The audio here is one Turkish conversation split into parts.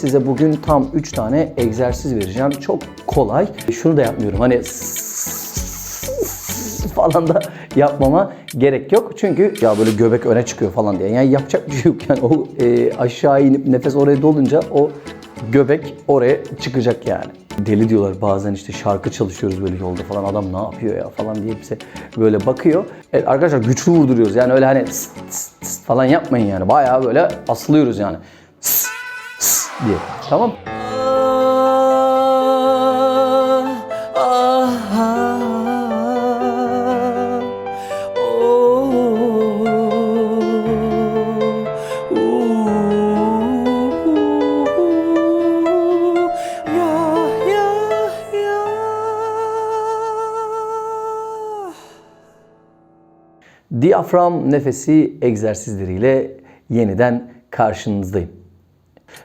Size bugün tam 3 tane egzersiz vereceğim. Çok kolay. Şunu da yapmıyorum. Hani falan da yapmama gerek yok. Çünkü ya böyle göbek öne çıkıyor falan diye. Yani yapacak bir şey yok. Yani o e, aşağı inip nefes oraya dolunca o göbek oraya çıkacak yani. Deli diyorlar bazen işte şarkı çalışıyoruz böyle yolda falan adam ne yapıyor ya falan diye bize böyle bakıyor. Evet arkadaşlar güçlü vurduruyoruz yani öyle hani falan yapmayın yani. Bayağı böyle asılıyoruz yani. Diye. Tamam Diyafram nefesi egzersizleriyle yeniden karşınızdayım.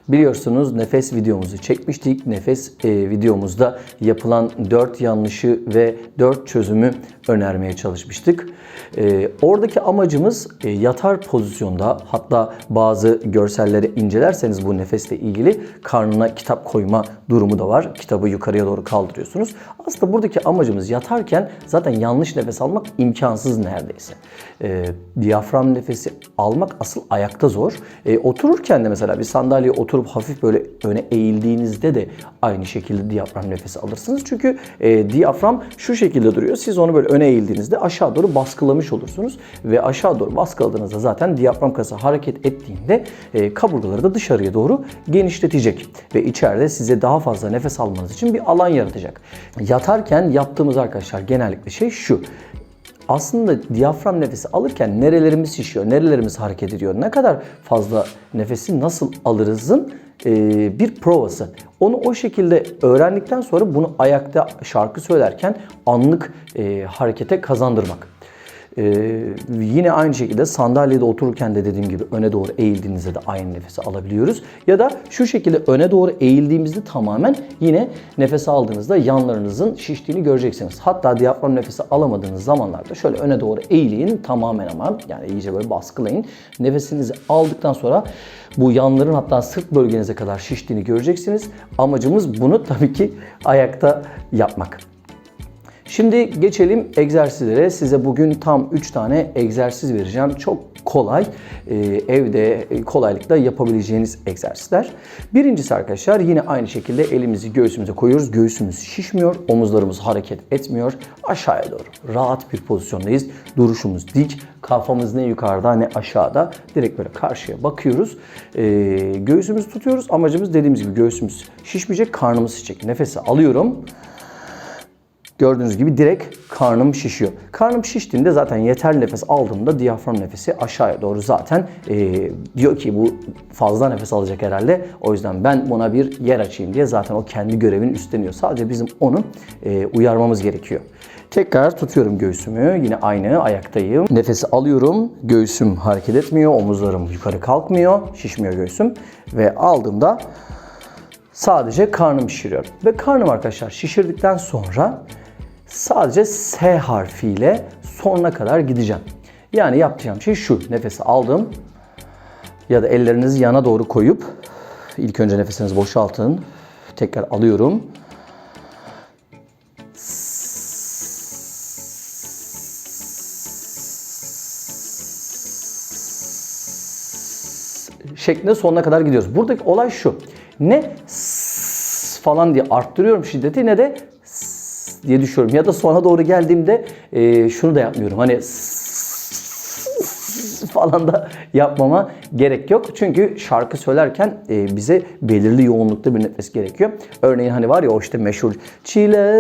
Biliyorsunuz nefes videomuzu çekmiştik. Nefes e, videomuzda yapılan 4 yanlışı ve 4 çözümü önermeye çalışmıştık. E, oradaki amacımız e, yatar pozisyonda hatta bazı görselleri incelerseniz bu nefesle ilgili karnına kitap koyma durumu da var. Kitabı yukarıya doğru kaldırıyorsunuz. Aslında buradaki amacımız yatarken zaten yanlış nefes almak imkansız neredeyse. E, diyafram nefesi almak asıl ayakta zor. E, otururken de mesela bir sandalyeye oturup hafif böyle öne eğildiğinizde de aynı şekilde diyafram nefesi alırsınız. Çünkü e, diyafram şu şekilde duruyor. Siz onu böyle öne eğildiğinizde aşağı doğru baskılamış olursunuz. Ve aşağı doğru baskıladığınızda zaten diyafram kası hareket ettiğinde e, kaburgaları da dışarıya doğru genişletecek. Ve içeride size daha fazla nefes almanız için bir alan yaratacak. Yatarken yaptığımız arkadaşlar genellikle şey şu aslında diyafram nefesi alırken nerelerimiz şişiyor, nerelerimiz hareket ediyor, ne kadar fazla nefesi nasıl alırızın bir provası. Onu o şekilde öğrendikten sonra bunu ayakta şarkı söylerken anlık harekete kazandırmak. Ee, yine aynı şekilde sandalyede otururken de dediğim gibi öne doğru eğildiğinizde de aynı nefesi alabiliyoruz. Ya da şu şekilde öne doğru eğildiğimizde tamamen yine nefes aldığınızda yanlarınızın şiştiğini göreceksiniz. Hatta diyafram nefesi alamadığınız zamanlarda şöyle öne doğru eğilin tamamen ama yani iyice böyle baskılayın. Nefesinizi aldıktan sonra bu yanların hatta sırt bölgenize kadar şiştiğini göreceksiniz. Amacımız bunu tabii ki ayakta yapmak. Şimdi geçelim egzersizlere. Size bugün tam 3 tane egzersiz vereceğim. Çok kolay, e, evde kolaylıkla yapabileceğiniz egzersizler. Birincisi arkadaşlar yine aynı şekilde elimizi göğsümüze koyuyoruz. Göğsümüz şişmiyor, omuzlarımız hareket etmiyor. Aşağıya doğru rahat bir pozisyondayız. Duruşumuz dik, kafamız ne yukarıda ne aşağıda. Direkt böyle karşıya bakıyoruz. E, göğsümüzü tutuyoruz. Amacımız dediğimiz gibi göğsümüz şişmeyecek, karnımız şişecek. Nefesi alıyorum. Gördüğünüz gibi direkt karnım şişiyor. Karnım şiştiğinde zaten yeterli nefes aldığımda diyafram nefesi aşağıya doğru zaten e, diyor ki bu fazla nefes alacak herhalde. O yüzden ben buna bir yer açayım diye zaten o kendi görevini üstleniyor. Sadece bizim onu e, uyarmamız gerekiyor. Tekrar tutuyorum göğsümü. Yine aynı ayaktayım. Nefesi alıyorum. Göğsüm hareket etmiyor. Omuzlarım yukarı kalkmıyor. Şişmiyor göğsüm. Ve aldığımda sadece karnım şişiriyorum. Ve karnım arkadaşlar şişirdikten sonra sadece S harfiyle sonuna kadar gideceğim. Yani yapacağım şey şu. Nefesi aldım ya da ellerinizi yana doğru koyup ilk önce nefesinizi boşaltın. Tekrar alıyorum. şeklinde sonuna kadar gidiyoruz. Buradaki olay şu. Ne falan diye arttırıyorum şiddeti ne de diye düşüyorum. Ya da sona doğru geldiğimde e, şunu da yapmıyorum. Hani falan da yapmama gerek yok. Çünkü şarkı söylerken e, bize belirli yoğunlukta bir nefes gerekiyor. Örneğin hani var ya o işte meşhur çile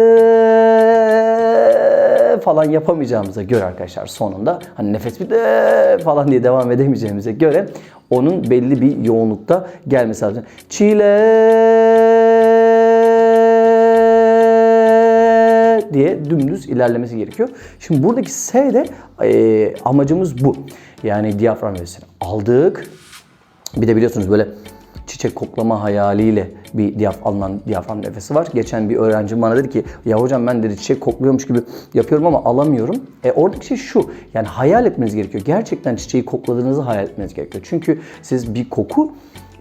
falan yapamayacağımıza göre arkadaşlar sonunda hani nefes bir de falan diye devam edemeyeceğimize göre onun belli bir yoğunlukta gelmesi lazım. Çile diye dümdüz ilerlemesi gerekiyor. Şimdi buradaki S de e, amacımız bu. Yani diyafram nefesini aldık. Bir de biliyorsunuz böyle çiçek koklama hayaliyle bir diyaf, alınan diyafram nefesi var. Geçen bir öğrencim bana dedi ki ya hocam ben dedi çiçek kokluyormuş gibi yapıyorum ama alamıyorum. E oradaki şey şu yani hayal etmeniz gerekiyor. Gerçekten çiçeği kokladığınızı hayal etmeniz gerekiyor. Çünkü siz bir koku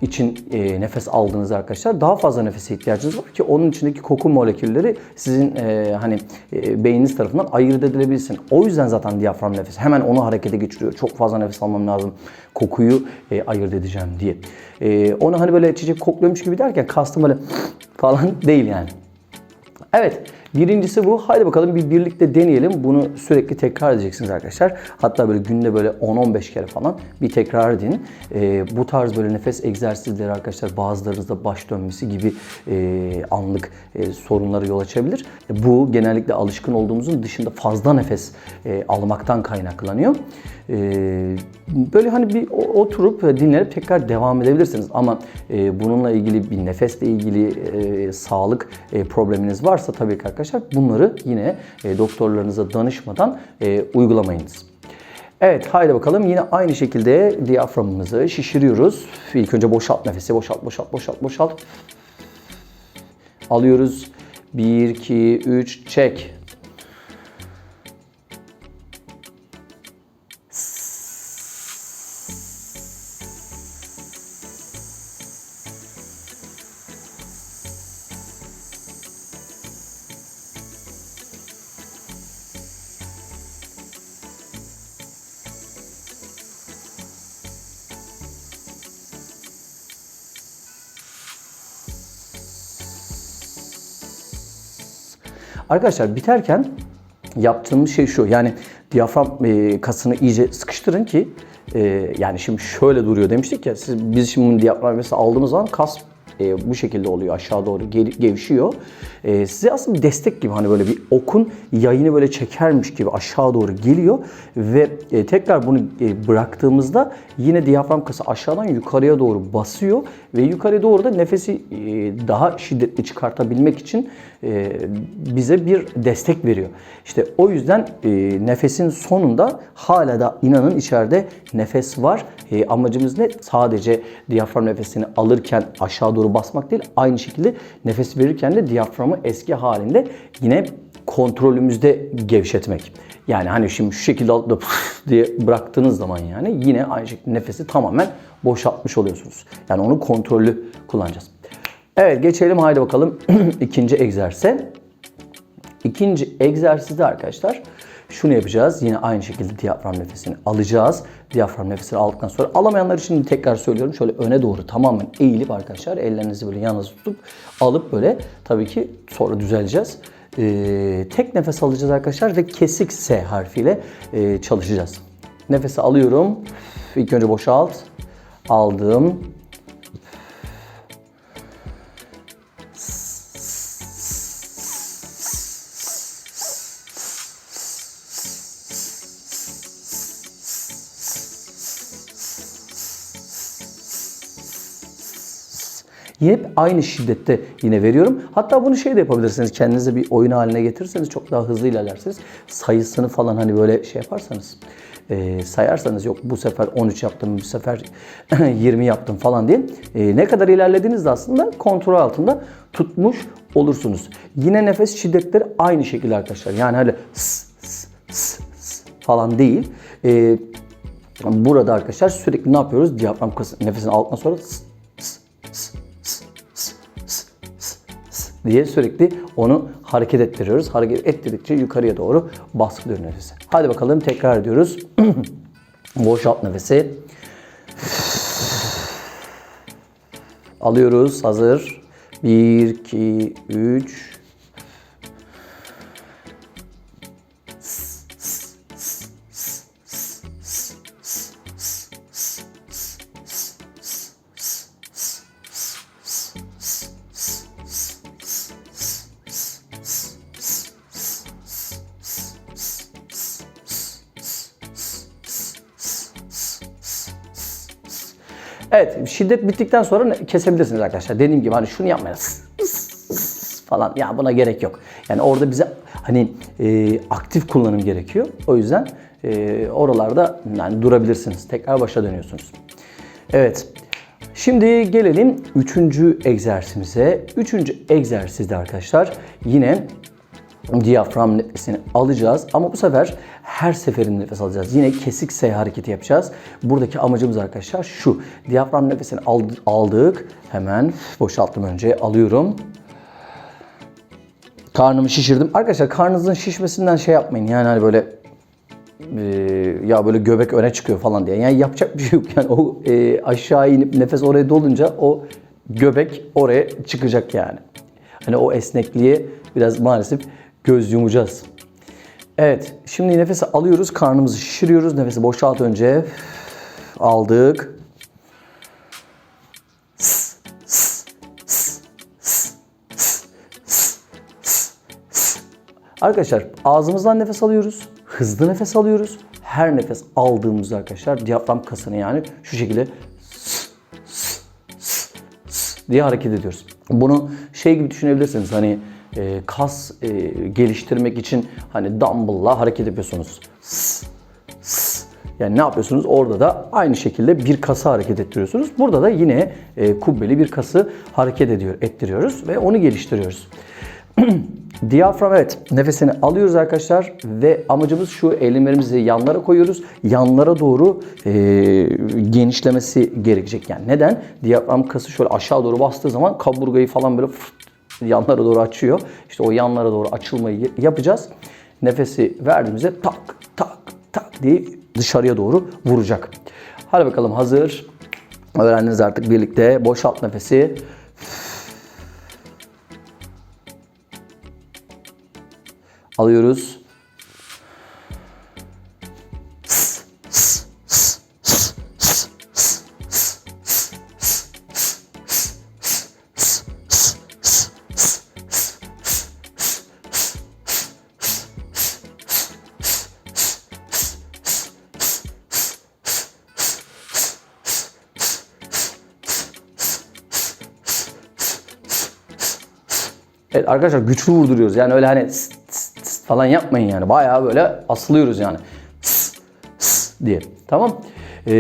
için e, nefes aldığınızda arkadaşlar daha fazla nefese ihtiyacınız var ki onun içindeki koku molekülleri sizin e, hani e, beyniniz tarafından ayırt edilebilsin. O yüzden zaten diyafram nefesi hemen onu harekete geçiriyor. Çok fazla nefes almam lazım. Kokuyu e, ayırt edeceğim diye. E, onu hani böyle çiçek kokluyormuş gibi derken kastım böyle falan değil yani. Evet. Birincisi bu. Haydi bakalım bir birlikte deneyelim. Bunu sürekli tekrar edeceksiniz arkadaşlar. Hatta böyle günde böyle 10-15 kere falan bir tekrar edin. Ee, bu tarz böyle nefes egzersizleri arkadaşlar bazılarınızda baş dönmesi gibi e, anlık e, sorunlara yol açabilir. E, bu genellikle alışkın olduğumuzun dışında fazla nefes e, almaktan kaynaklanıyor. E, böyle hani bir oturup e, dinlenip tekrar devam edebilirsiniz. Ama e, bununla ilgili bir nefesle ilgili e, sağlık e, probleminiz varsa tabii ki arkadaşlar bunları yine e, doktorlarınıza danışmadan e, uygulamayınız. Evet haydi bakalım yine aynı şekilde diyaframımızı şişiriyoruz. İlk önce boşalt nefesi boşalt boşalt boşalt boşalt. Alıyoruz. 1 2 3 çek. Arkadaşlar biterken yaptığımız şey şu. Yani diyafram e, kasını iyice sıkıştırın ki e, yani şimdi şöyle duruyor demiştik ya. Siz biz şimdi diyafram mesela aldığımız zaman kas e, bu şekilde oluyor aşağı doğru gel- gevşiyor. E, size aslında bir destek gibi hani böyle bir okun yayını böyle çekermiş gibi aşağı doğru geliyor ve e, tekrar bunu e, bıraktığımızda yine diyafram kası aşağıdan yukarıya doğru basıyor ve yukarı doğru da nefesi e, daha şiddetli çıkartabilmek için e, bize bir destek veriyor. İşte o yüzden e, nefesin sonunda hala da inanın içeride nefes var. E, amacımız ne? Sadece diyafram nefesini alırken aşağı doğru basmak değil. Aynı şekilde nefes verirken de diyaframı eski halinde yine kontrolümüzde gevşetmek. Yani hani şimdi şu şekilde alıp da diye bıraktığınız zaman yani yine aynı şekilde nefesi tamamen boşaltmış oluyorsunuz. Yani onu kontrollü kullanacağız. Evet geçelim haydi bakalım ikinci egzersize. İkinci egzersizde arkadaşlar şunu yapacağız. Yine aynı şekilde diyafram nefesini alacağız. Diyafram nefesini aldıktan sonra alamayanlar için tekrar söylüyorum. Şöyle öne doğru tamamen eğilip arkadaşlar ellerinizi böyle yanınıza tutup alıp böyle tabii ki sonra düzeleceğiz. Ee, tek nefes alacağız arkadaşlar ve kesik S harfiyle e, çalışacağız. Nefesi alıyorum. İlk önce boşalt. Aldım. Hep aynı şiddette yine veriyorum. Hatta bunu şey de yapabilirsiniz. Kendinize bir oyun haline getirirseniz çok daha hızlı ilerlersiniz. Sayısını falan hani böyle şey yaparsanız e, sayarsanız yok bu sefer 13 yaptım, bu sefer 20 yaptım falan diye e, ne kadar ilerlediğinizde aslında kontrol altında tutmuş olursunuz. Yine nefes şiddetleri aynı şekilde arkadaşlar. Yani hani s, s, s, s falan değil. E, burada arkadaşlar sürekli ne yapıyoruz? Diyafram kası nefesin altına sonra s, diye sürekli onu hareket ettiriyoruz. Hareket ettirdikçe yukarıya doğru baskılıyor nefesi. Hadi bakalım tekrar ediyoruz. Boşalt nefesi. Alıyoruz. Hazır. 1, 2, 3. Evet şiddet bittikten sonra kesebilirsiniz arkadaşlar. Dediğim gibi hani şunu yapmayın. Falan ya buna gerek yok. Yani orada bize hani e, aktif kullanım gerekiyor. O yüzden e, oralarda yani durabilirsiniz. Tekrar başa dönüyorsunuz. Evet. Şimdi gelelim üçüncü egzersizimize. Üçüncü egzersizde arkadaşlar yine diyafram nefesini alacağız ama bu sefer her seferinde nefes alacağız. Yine kesik S hareketi yapacağız. Buradaki amacımız arkadaşlar şu. Diyafram nefesini ald- aldık. Hemen boşalttım önce. Alıyorum. Karnımı şişirdim. Arkadaşlar karnınızın şişmesinden şey yapmayın. Yani hani böyle e, ya böyle göbek öne çıkıyor falan diye. Yani yapacak bir şey yok. Yani o e, aşağı inip nefes oraya dolunca o göbek oraya çıkacak yani. Hani o esnekliğe biraz maalesef göz yumacağız. Evet, şimdi nefesi alıyoruz, karnımızı şişiriyoruz. Nefesi boşalt önce. Aldık. Arkadaşlar ağzımızdan nefes alıyoruz. Hızlı nefes alıyoruz. Her nefes aldığımızda arkadaşlar diyafram kasını yani şu şekilde diye hareket ediyoruz. Bunu şey gibi düşünebilirsiniz hani e, kas e, geliştirmek için hani dumbbell'la hareket yapıyorsunuz. S, s. Yani ne yapıyorsunuz? Orada da aynı şekilde bir kası hareket ettiriyorsunuz. Burada da yine e, kubbeli bir kası hareket ediyor, ettiriyoruz ve onu geliştiriyoruz. Diyafram evet nefesini alıyoruz arkadaşlar ve amacımız şu ellerimizi yanlara koyuyoruz. Yanlara doğru e, genişlemesi gerekecek yani. Neden? Diyafram kası şöyle aşağı doğru bastığı zaman kaburgayı falan böyle fırt yanlara doğru açıyor. İşte o yanlara doğru açılmayı yapacağız. Nefesi verdiğimizde tak tak tak diye dışarıya doğru vuracak. Hadi bakalım hazır. Öğrendiniz artık birlikte. Boşalt nefesi. Alıyoruz. Evet arkadaşlar güçlü vurduruyoruz. Yani öyle hani tıs tıs falan yapmayın yani. Bayağı böyle asılıyoruz yani. Tıs tıs diye. Tamam. Ee,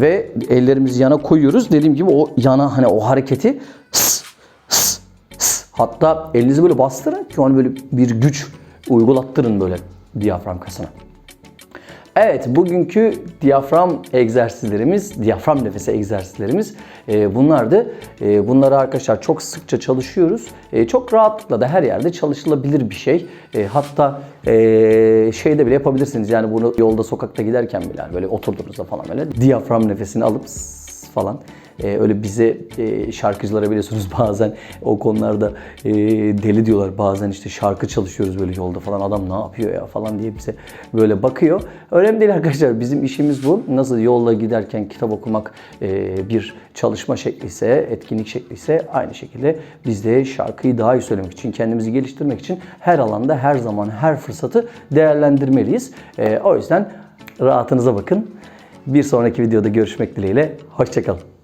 ve ellerimizi yana koyuyoruz. Dediğim gibi o yana hani o hareketi tıs tıs tıs. hatta elinizi böyle bastırın ki onu böyle bir güç uygulattırın böyle diyafram kasına. Evet, bugünkü diyafram egzersizlerimiz, diyafram nefesi egzersizlerimiz e, bunlardı. E, bunları arkadaşlar çok sıkça çalışıyoruz. E, çok rahatlıkla da her yerde çalışılabilir bir şey. E, hatta e, şeyde bile yapabilirsiniz. Yani bunu yolda, sokakta giderken bile böyle oturduğunuzda falan böyle diyafram nefesini alıp falan ee, öyle bize e, şarkıcılara biliyorsunuz bazen o konularda e, deli diyorlar. Bazen işte şarkı çalışıyoruz böyle yolda falan adam ne yapıyor ya falan diye bize böyle bakıyor. Önemli değil arkadaşlar bizim işimiz bu. Nasıl yolda giderken kitap okumak e, bir çalışma şekli ise, etkinlik şekli ise aynı şekilde biz de şarkıyı daha iyi söylemek için, kendimizi geliştirmek için her alanda, her zaman, her fırsatı değerlendirmeliyiz. E, o yüzden rahatınıza bakın. Bir sonraki videoda görüşmek dileğiyle. Hoşçakalın.